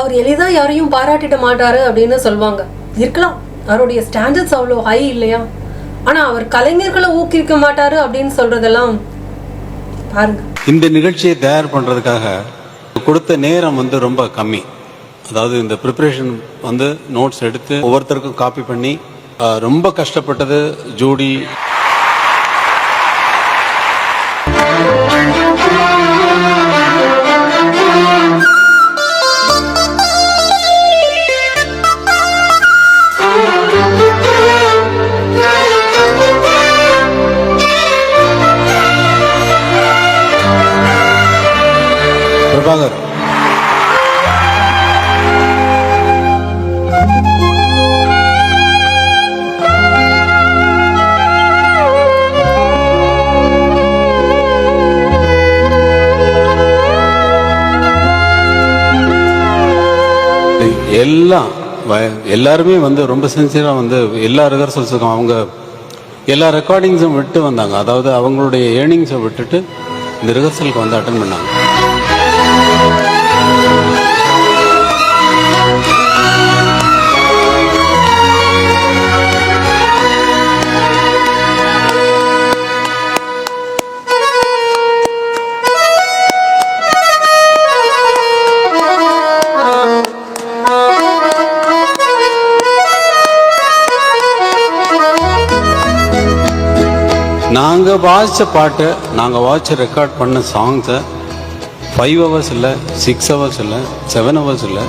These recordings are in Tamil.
அவர் எளிதா யாரையும் பாராட்டிட மாட்டாரு அப்படின்னு சொல்லுவாங்க இருக்கலாம். அவருடைய ஸ்டாண்டர்ட்ஸ் அவ்வளோ ஹை இல்லையா? ஆனா அவர் கலைஞர்களை ஊக்குவிக்க மாட்டாரு அப்படின்னு சொல்றதெல்லாம் பாருங்க. இந்த நிகழ்ச்சியை தயார் பண்றதுக்காக கொடுத்த நேரம் வந்து ரொம்ப கம்மி. அதாவது இந்த ப்ரிப்பரேஷன் வந்து நோட்ஸ் எடுத்து ஒவ்வொருத்தருக்கும் காப்பி பண்ணி ரொம்ப கஷ்டப்பட்டது ஜூடி எல்லாம் எல்லாருமே வந்து ரொம்ப சின்சியராக வந்து எல்லா ரிஹர்சல்ஸுக்கும் அவங்க எல்லா ரெக்கார்டிங்ஸும் விட்டு வந்தாங்க. அதாவது அவங்களுடைய ஏர்னிங்ஸை விட்டுட்டு இந்த ரிஹர்சலுக்கு வந்து அட்டன் பண்ணாங்க. நாங்கள் வாசித்த பாட்டு நாங்கள் வாசிச்ச ரெக்கார்ட் பண்ண சாங்ஸை ஃபைவ் ஹவர்ஸ் இல்லை சிக்ஸ் ஹவர்ஸ் இல்லை செவன் ஹவர்ஸ் இல்லை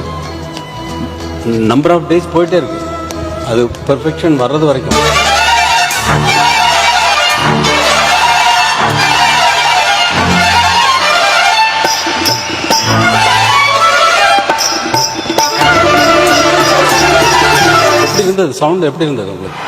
நம்பர் ஆஃப் டேஸ் போயிட்டே இருக்கு. அது பெர்ஃபெக்ஷன் வர்றது வரைக்கும். எப்படி இருந்தது? சவுண்ட் எப்படி இருந்தது உங்களுக்கு?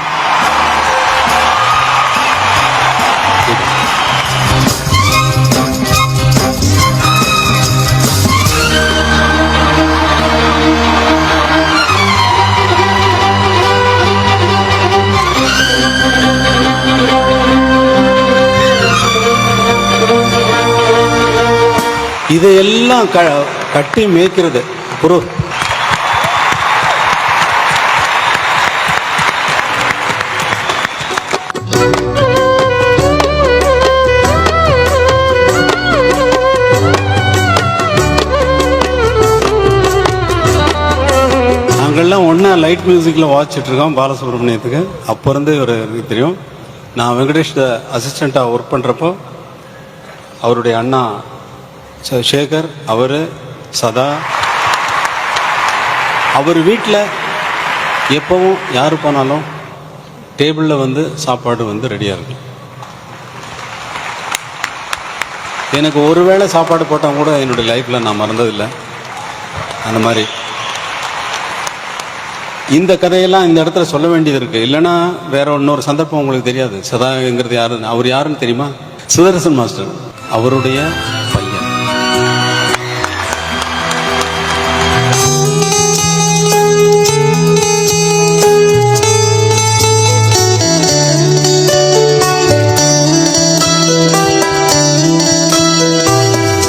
இதையெல்லாம் க கட்டி மேய்க்கிறது. குரு. நாங்கள்லாம் ஒன்றா லைட் மியூசிக்கில் வாட்சிட்டு இருக்கோம் பாலசுப்ரமணியத்துக்கு. அப்போ இருந்து ஒரு எனக்கு தெரியும். நான் வெங்கடேஷ் அசிஸ்டண்ட்டாக ஒர்க் பண்ணுறப்போ அவருடைய அண்ணா சேகர் அவர் சதா. அவர் வீட்டில் எப்போவும் யார் போனாலும் டேபிளில் வந்து சாப்பாடு வந்து ரெடியாக இருக்கும். எனக்கு ஒரு வேளை சாப்பாடு போட்டால் கூட என்னுடைய லைஃப்பில் நான் மறந்ததில்லை. அந்த மாதிரி. இந்த கதையெல்லாம் இந்த இடத்துல சொல்ல வேண்டியது இருக்குது இல்லைன்னா வேற இன்னொரு சந்தர்ப்பம் உங்களுக்கு தெரியாது. சதாங்கிறது யாருன்னு அவர் யாருன்னு தெரியுமா? சுதர்சன் மாஸ்டர். அவருடைய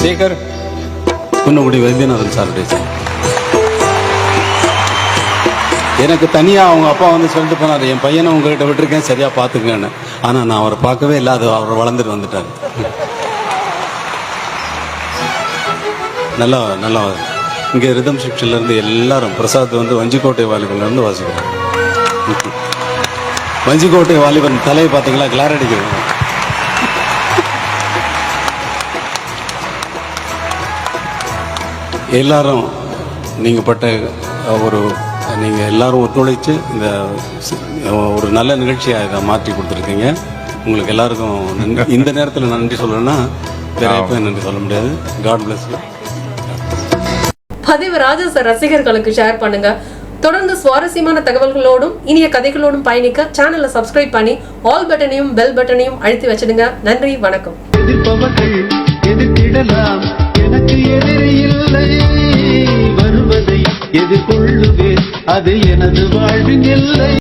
சேகர் குன்னக்குடி வைத்தியநாதன் சாருடைய எனக்கு தனியாக அவங்க அப்பா வந்து சொல்லிட்டு போனாரு என் பையனை உங்ககிட்ட விட்டுருக்கேன் சரியாக பாத்துக்கன்னு ஆனால் நான் அவரை பார்க்கவே இல்லை அது அவர் வளர்ந்துட்டு வந்துட்டாரு. நல்லா நல்லா இங்கே ரிதம் சிக்ஷன்லேருந்து எல்லாரும் பிரசாத் வந்து வஞ்சிக்கோட்டை வாலிபன்லேருந்து இருந்து வஞ்சிக்கோட்டை வாலிபன் தலையை பார்த்தீங்களா? கிளார் அடிக்கிறது. எல்லாரும் நீங்க பட்ட ஒரு நீங்க எல்லாரும் ஒத்துழைச்சு இந்த ஒரு நல்ல நிகழ்ச்சியை இதை மாற்றி கொடுத்துருக்கீங்க. உங்களுக்கு எல்லாருக்கும் நன்றி. இந்த நேரத்தில் நன்றி சொல்லணும்னா வேற நன்றி சொல்ல முடியாது. காட் பிளஸ் பதிவு ராஜா சார் ரசிகர்களுக்கு ஷேர் பண்ணுங்க. தொடர்ந்து சுவாரஸ்யமான தகவல்களோடும் இனிய கதைகளோடும் பயணிக்க சேனலை சப்ஸ்கிரைப் பண்ணி ஆல் பட்டனையும் பெல் பட்டனையும் அழுத்தி வச்சிடுங்க. நன்றி வணக்கம். எதிர்ப்பவர்கள் எதிர்த்திடலாம். எதிர்கொள்ளுவேன் அது எனது வாழ்வின் இல்லை